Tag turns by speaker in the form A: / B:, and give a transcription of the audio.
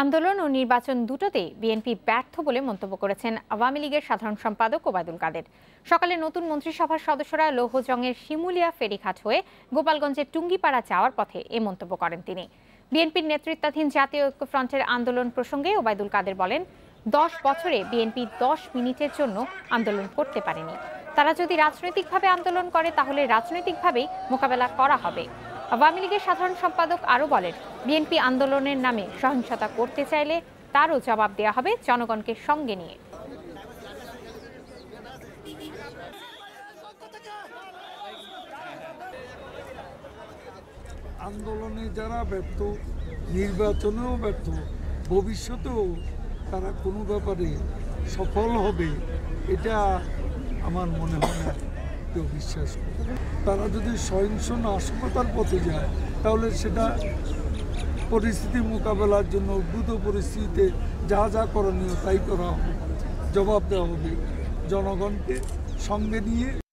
A: আন্দোলন ও নির্বাচন দুটোতেই বিএনপি ব্যর্থ বলে মন্তব্য করেছেন আওয়ামী লীগের সাধারণ সম্পাদক ওবায়দুল কাদের। সকালে নতুন মন্ত্রিসভার সদস্যরা লৌহজংয়ের শিমুলিয়া ফেরিঘাট হয়ে গোপালগঞ্জের টুঙ্গিপাড়া যাওয়ার পথে এ মন্তব্য করেন তিনি। বিএনপির নেতৃত্বাধীন জাতীয় ঐক্যফ্রন্টের আন্দোলন প্রসঙ্গে ওবায়দুল কাদের বলেন, দশ বছরে বিএনপি দশ মিনিটের জন্য আন্দোলন করতে পারেনি। তারা যদি রাজনৈতিকভাবে আন্দোলন করে, তাহলে রাজনৈতিকভাবেই মোকাবেলা করা হবে। আওয়ামী লীগের সাধারণ সম্পাদক আরও বলেন, বিএনপি আন্দোলনের নামে সহিংসতা করতে চাইলে তারও জবাব দেওয়া হবে জনগণকে সঙ্গে নিয়ে।
B: আন্দোলনে যারা ব্যর্থ, নির্বাচনেও ব্যর্থ, ভবিষ্যতেও তারা কোনো ব্যাপারে সফল হবে, এটা আমার মনে হয় না। কেউ বিশ্বাস করে। তারা যদি সহিংস নাশকতার পথে যায়, তাহলে সেটা পরিস্থিতি মোকাবেলার জন্য উদ্ভূত পরিস্থিতিতে যা যা করণীয় তাই করা হবে। জবাব দেওয়া হবে। জনগণকে সঙ্গে নিয়ে